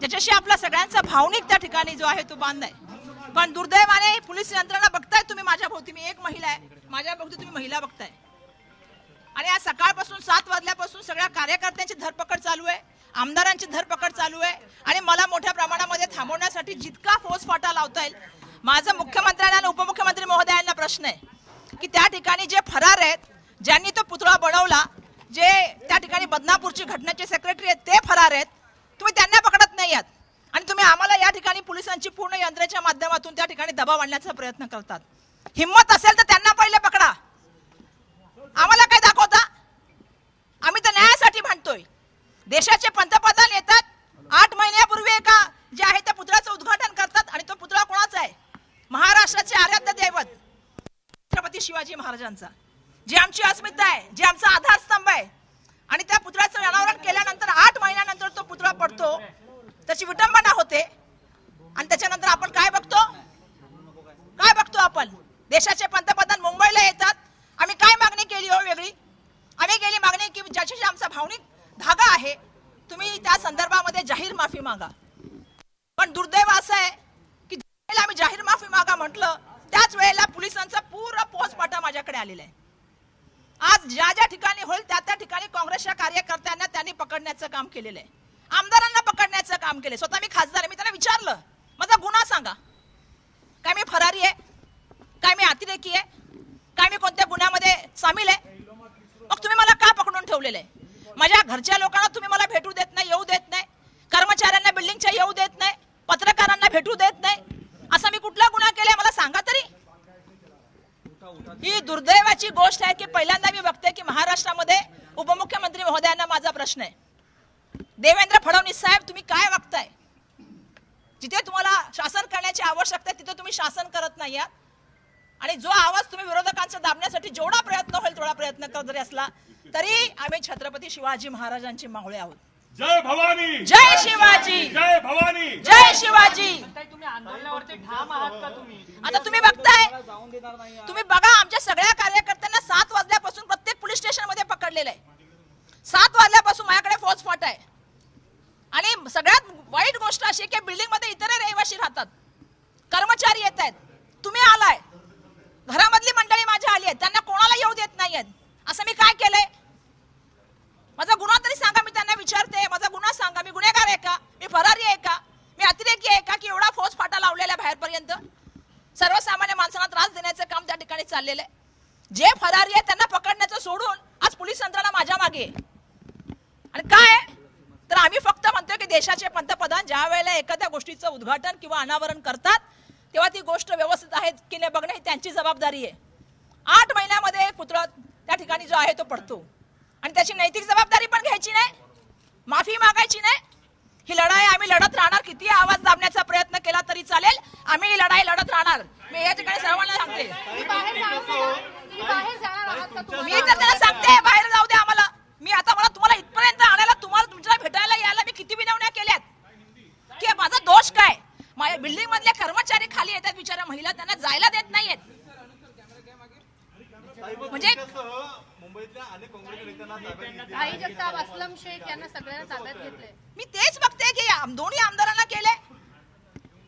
ज्याच्याशी आपला सगळ्यांचा भावनिक त्या ठिकाणी जो आहे तो बांध आहे. पण दुर्दैवाने पोलीस यंत्रणा बघताय तुम्ही माझ्या भोवती. मी एक महिला आहे. माझ्या भोवती तुम्ही महिला बघताय. आणि आज सकाळपासून सात वाजल्यापासून सगळ्या कार्यकर्त्यांची धरपकड चालू आहे. आमदारांची धरपकड चालू आहे. आणि मला मोठ्या प्रमाणामध्ये थांबवण्यासाठी जितका फोर्स फाटा लावता येईल माझं मुख्यमंत्र्यांना आणि उपमुख्यमंत्री महोदयांना प्रश्न आहे की त्या ठिकाणी जे फरार आहेत ज्यांनी तो पुतळा बनवला जे त्या ठिकाणी बदनापूरची घटनेचे सेक्रेटरी आहेत ते फरार आहेत तुम्ही त्यांना पकडत नाही आहात. आणि तुम्ही आम्हाला या ठिकाणी पोलिसांची पूर्ण यंत्राच्या माध्यमातून त्या ठिकाणी दबाव आणण्याचा प्रयत्न करतात. हिंमत असेल तर त्यांना पहिले पकडा. आम्हाला काय दाखवता? आम्ही तर न्यायासाठी म्हणतोय देशाचे पंतप्रधान येतात. आठ महिन्यापूर्वी एका जे आहे त्या पुतळ्याचं उद्घाटन करतात आणि तो पुतळा कोणाचा आहे? महाराष्ट्राचे आराध्य दैवत छत्रपती शिवाजी महाराजांचा. जी आमची अस्मिता आहे जे आमचा आधारस्तंभ आहे आणि त्या पुतळ्याचं अनावरण केल्यानंतर आठ महिन्यानंतर तो पुतळा पडतो. त्याची विटंबना होते. आणि त्याच्यानंतर आपण काय बघतो? काय बघतो आपण? देशाचे पंतप्रधान मुंबईला येतात. आम्ही काय मागणी केली हो वेगळी? आम्ही केली मागणी की ज्याच्याशी आमचा भावनिक धागा आहे तुम्ही त्या संदर्भामध्ये जाहीर माफी मागा. पण दुर्दैव असं आहे की ज्या वेळेला आम्ही जाहीर माफी मागा म्हटलं त्याच वेळेला पोलिसांचा पूर्ण पोचपाटा माझ्याकडे आलेला आहे. आज ज्या ज्या ठिकाणी होईल त्या त्या ठिकाणी काँग्रेसच्या कार्यकर्त्यांना त्यांनी पकडण्याचं काम केलेलं आहे. आमदारांना पकडण्याचं काम केलं स्वतः मी खासदार आहे. मी त्यांना विचारलं. माझा गुन्हा सांगा. काय मी फरारी आहे? काय मी अतिरेकी आहे? काय मी कोणत्या गुन्ह्यामध्ये सामील आहे? मग तुम्ही मला का पकडून ठेवलेलं आहे? माझ्या घरच्या लोकांना तुम्ही मला भेटू देत नाही कर्मचाऱ्यांना बिल्डिंगच्या येऊ देत नाही पत्रकारांना भेटू देत नाही असा मी कुठला गुन्हा केलाय मला सांगा तरी ही दुर्दैवाची गोष्ट आहे की पहिल्यांदा मी बघते की महाराष्ट्रामध्ये उपमुख्यमंत्री महोदयांना माझा प्रश्न आहे. देवेंद्र फडणवीस साहेब तुम्ही काय वागताय? जिथे तुम्हाला शासन करण्याची आवश्यकता आहे तिथे तुम्ही शासन करत नाही आहात. आणि जो आवाज तुम्ही विरोधकांचा दाबण्यासाठी जेवढा प्रयत्न होईल तेवढा प्रयत्न करत जरी असला तरी आम्ही छत्रपती शिवाजी महाराजांची मावळे आहोत. जय भवानी! जय शिवाजी! जय भवानी! जय शिवाजी! ताई, तुम्ही आंदोलनावरती ठाम आहात का तुम्ही? आता तुम्ही बघताय तुम्ही बघा आमच्या सगळ्या कार्यकर्त्यांना सात वाजल्यापासून प्रत्येक पोलीस स्टेशनमध्ये पकडलेलं आहे. सात वाजल्यापासून माझ्याकडे फौज फाटा आहे. आणि सगळ्यात वाईट गोष्ट अशी की बिल्डिंगमध्ये इतर रहिवासी राहतात. कर्मचारी येत आहेत. तुम्ही आलाय. घरामधली मंडळी माझ्या आली आहेत. त्यांना कोणाला येऊ देत नाहीयेत. असं मी काय केलंय? माझा गुन्हा तरी सांगा मी त्यांना विचारते माझा गुन्हा सांगा मी गुन्हेगार आहे का? मी फरारी आहे का? मी अतिरेकी आहे का की एवढा फौज फाटा लावलेला आहे बाहेरपर्यंत? सर्वसामान्य माणसांना त्रास देण्याचं काम त्या ठिकाणी चाललेलं आहे. जे फरारी आहे त्यांना पकडण्याचं सोडून आज पोलीस यंत्रणा माझ्या मागे आणि काय? तर आम्ही फक्त म्हणतोय की देशाचे पंतप्रधान ज्या वेळेला एखाद्या गोष्टीचं उद्घाटन किंवा अनावरण करतात तेव्हा ती गोष्ट व्यवस्थित आहे की नाही बघणं ही त्यांची जबाबदारी आहे. आठ महिन्यामध्ये एक पुतळा त्या ठिकाणी जो आहे तो पडतो. आणि त्याची नैतिक जबाबदारी पण घ्यायची नाही माफी मागायची नाही. ही लढाई आम्ही लढत राहणार. किती आवाज दाबण्याचा प्रयत्न केला तरी चालेल. आम्ही ही लढाई लढत राहणार. मी या ठिकाणी सर्वांना सांगते? मी तर त्याला सांगते बाहेर जाऊ दे आम्हाला. मी आता मला तुम्हाला इथपर्यंत आणायला तुम्हाला तुमच्या भेटायला यायला मी किती विनवण्या केल्यात की माझा दोष काय माझ्या बिल्डिंग मधले कर्मचारी खाली येतात बिचारा महिला त्यांना जायला देत नाहीयेत म्हणजे मुंबईतल्या अनेक काँग्रेस नेत्यांना ताब्यात घेतले भाई जगताप असलम शेख यांना सगळ्यांना ताब्यात घेतले मी तेच बघते की दोन्ही आमदारांना केले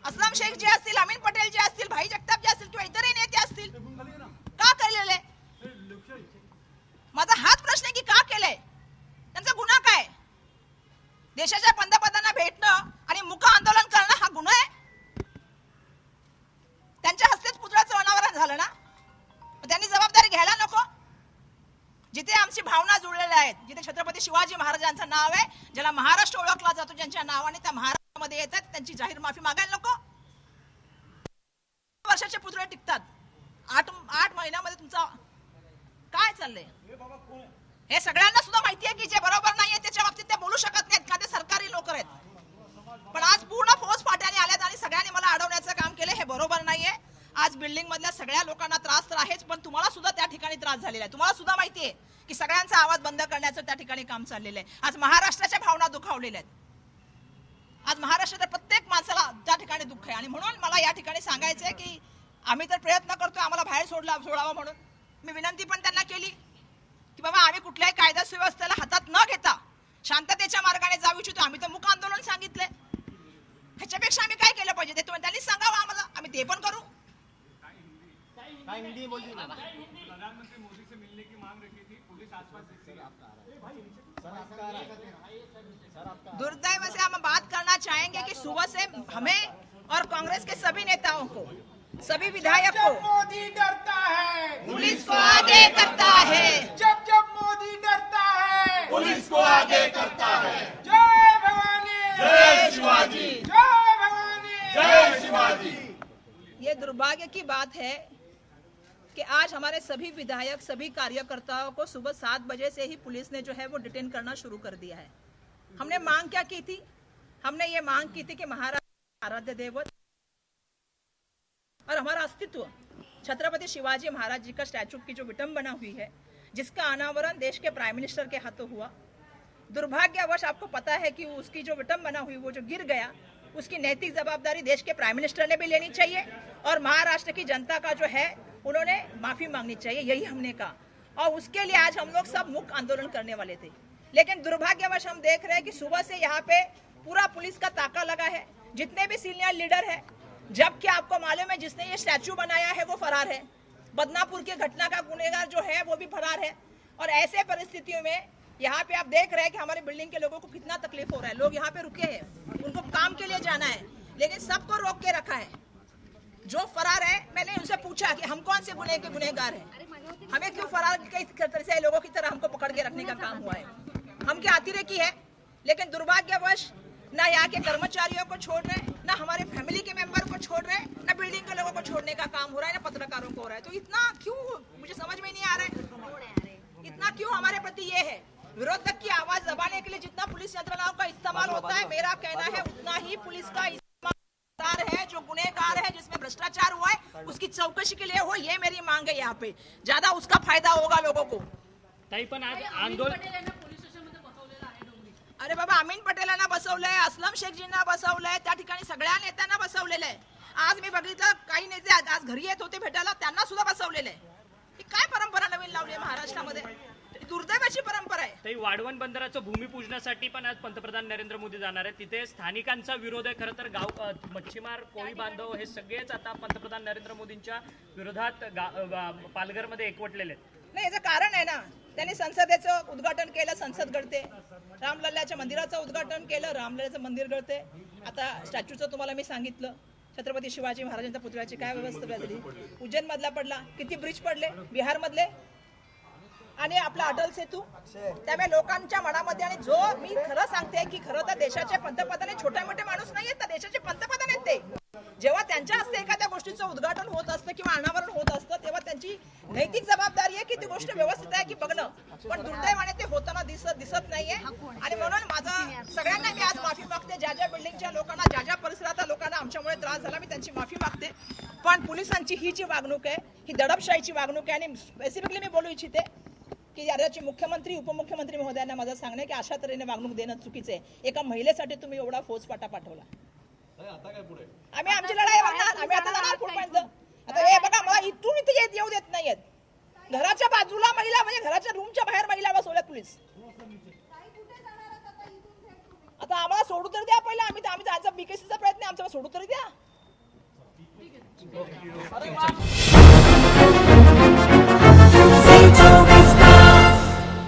असलम शेख जे असतील अमीन पटेल जे असतील भाई जगताप जे असतील किंवा इतरही नेते असतील का केलेले? माझा हात भावना जुळलेल्या आहेत. जिथे छत्रपती शिवाजी महाराजांचं नाव आहे ज्याला महाराष्ट्र ओळखला जातो ज्यांच्या नावाने त्या महाराष्ट्रामध्ये येतात त्यांची जाहीर माफी मागायला नको. वर्षाचे पुतळे टिकतात. आठ आठ महिन्यामध्ये तुमचा काय चाललंय? हे सगळ्यांना सुद्धा माहिती आहे की जे बरोबर नाहीये त्याच्या बाबतीत ते बोलू शकत नाहीत का? ते सरकारी लोक आहेत. पण आज पूर्ण फौज फाट्याने आल्यात आणि सगळ्यांनी मला अडवण्याचं काम केलं हे बरोबर नाहीये. आज बिल्डिंग मधल्या सगळ्या लोकांना त्रास तर आहेच पण तुम्हाला सुद्धा त्या ठिकाणी त्रास झालेला आहे. तुम्हाला सुद्धा माहिती आहे. की सगळ्यांचा आवाज बंद करण्याचं त्या ठिकाणी काम चाललेलं आहे. आज महाराष्ट्राच्या भावना दुखावलेल्या आहेत. आज महाराष्ट्राच्या प्रत्येक माणसाला त्या ठिकाणी दुःख आहे. आणि म्हणून मला या ठिकाणी सांगायचं आहे की आम्ही तर प्रयत्न करतोय आम्हाला बाहेर सोडला सोडावं म्हणून. मी विनंती पण त्यांना केली की बाबा आम्ही कुठल्याही कायदा सुव्यवस्थेला हातात न घेता शांततेच्या आम्ही तर मुक आंदोलन सांगितलंय. ह्याच्यापेक्षा आम्ही काय केलं पाहिजे? ते तुम्ही त्यांनी सांगावं आम्हाला. आम्ही ते पण करू. काय हिंदी बोलती ना दुर्दैव से हम बात करना चाहेंगे कि सुबह से हमें और कांग्रेस के सभी नेताओं को सभी विधायक को मोदी डरता है पुलिस को आगे करता है। जब जब मोदी डरता है पुलिस को आगे करता है। जय भवानी। जय शिवाजी। जय भवानी। जय शिवाजी। ये दुर्भाग्य की बात है आज हमारे सभी विधायक, सभी कार्यकर्ताओं को सुबह सात बजे से ही पुलिस ने जो है वो डिटेन करना शुरू कर दिया है। हमने मांग क्या की थी? हमने ये मांग की थी कि महाराज आराध्य देवत और हमारा अस्तित्व। छत्रपति शिवाजी महाराज जी का स्टैचू की जो विटंबना हुई है, जिसका अनावरण देश के प्राइम मिनिस्टर के हाथों हुआ। दुर्भाग्यवश आपको पता है कि उसकी जो विटंबना हुई वो जो गिर गया उसकी नैतिक जवाबदारी देश के प्राइम मिनिस्टर ने भी लेनी चाहिए और महाराष्ट्र की जनता का जो है, उन्होंने माफ़ी मांगनी चाहिए, यही हमने कहा। और उसके लिए आज हम लोग सब मुख्य आंदोलन करने वाले थे। लेकिन दुर्भाग्यवश हम देख रहे हैं कि सुबह से यहाँ पे पूरा पुलिस का ताका लगा है। जितने भी सीनियर लीडर है, जबकि आपको मालूम है, जिसने ये स्टैचू बनाया है, वो फरार है। बदनापुर की घटना का गुनेगार जो है, वो भी फरार है। और ऐसे परिस्थितियों में यहाँ पे आप देख रहे हैं कि हमारे बिल्डिंग के लोगों को कितना तकलीफ़ हो रहा है। लोग यहाँ पे रुके हैं। उनको काम के लिए जाना है, लेकिन सबको रोक के रखा है। जो फरार है, मैंने उनसे पूछा कि हम कौन से गुने के गुनेगार हैं? हमें क्यों फरार तरह से लोगों की तरह हमको पकड़ के रखने का काम हुआ है? हम क्या आतिरे की है? लेकिन दुर्भाग्यवश, ना यहाँ के कर्मचारियों को छोड़ रहे, ना हमारे फैमिली के मेंबर को छोड़ रहे, ना बिल्डिंग के लोगों को छोड़ने का काम हो रहा है, ना पत्रकारों को हो रहा है। तो इतना क्यों, मुझे समझ में नहीं आ रहा है। इतना क्यों हमारे प्रति ये है? विरोधक की आवाज दबाने के लिए जितना पुलिस यंत्रणाओं का इस्तेमाल होता है मेरा कहना है उतना ही पुलिस का इस्तेमाल है जो गुनेगार है जिसमें भ्रष्टाचार हुआ है उसकी चौकसी के लिए हो ये मेरी मांग है यहाँ पे। ज्यादा उसका फायदा होगा लोगों को। ताई पण आज आंदोलन अरे बाबा अमीन पटेलांना बसवलंय असलम शेखजींना बसवलंय त्या ठिकाणी सगळ्या नेत्यांना बसवलेलं आहे. आज मी बघितलं काही नेते आज आज घरी येत होते भेटायला त्यांना सुद्धा बसवलेलं आहे. ही काय परंपरा नवीन लावली आहे महाराष्ट्रामध्ये? दुर्दैवाची परंपरा आहे. ताई वाढवण बंदराचं भूमिपूजनासाठी पण आज पंतप्रधान नरेंद्र मोदी जाणार आहेत. तिथे स्थानिकांचा विरोध आहे खरं तर गाव अ, मच्छीमार कोळी बांधव हे सगळेच आता पंतप्रधान नरेंद्र मोदींच्या विरोधात गा- अ, पालघरमध्ये एकवटलेले आहेत. नाही याचं कारण आहे ना त्यांनी संसदेचं उद्घाटन केलं संसद गळते रामलल्ल्याच्या मंदिराचं उद्घाटन केलं रामलल्ल्याचं मंदिर गळते आता स्टॅच्यूचं तुम्हाला मी सांगितलं. छत्रपती शिवाजी महाराजांच्या पुतळ्याची काय व्यवस्था झाली? उज्जैन मधला पडला. किती ब्रिज पडले? बिहार मधले आणि आपला अटल सेतू. त्यामुळे लोकांच्या मनामध्ये आणि जो मी खरं सांगते की खरं तर देशाचे पंतप्रधान हे छोटे मोठे माणूस नाही आहेत देशाचे पंतप्रधान आहेत ते. जेव्हा त्यांच्या हस्ते एखाद्या गोष्टीचं उद्घाटन होत असतं किंवा अनावरण होत असतं तेव्हा त्यांची नैतिक जबाबदारी आहे की ती गोष्ट व्यवस्थित आहे की बघणं. पण दुर्दैवाने ते होताना दिसत दिसत नाहीये. आणि म्हणून माझं सगळ्यांना मी आज माफी मागते. ज्या ज्या बिल्डिंगच्या लोकांना ज्या ज्या परिसरातल्या लोकांना आमच्यामुळे त्रास झाला मी त्यांची माफी मागते. पण पोलिसांची ही जी वागणूक आहे ही दडपशाहीची वागणूक आहे आणि स्पेसिफिकली मी बोलू इच्छिते की याची मुख्यमंत्री उपमुख्यमंत्री महोदयांना माझं सांगणं की अशा तऱ्हेने वागणूक देणं चुकीचं आहे. एका महिलेसाठी तुम्ही एवढा फौजफाटा पाठवला. अरे आता काय पुढे? आम्ही आमची लढाई बघणार आम्ही आता जाणार पुढपर्यंत. आता हे बघा मला इथून इथे येत येऊ देत नाहीयेत. घराच्या बाजूला महिला म्हणजे घराच्या रूमच्या बाहेर महिला बसवल्यात पोलीस. आता आम्हाला सोडू तर द्या पहिला आम्ही आम्ही जायचा बीकेसीचा प्रयत्न आहे आमचा सोडू तर द्या.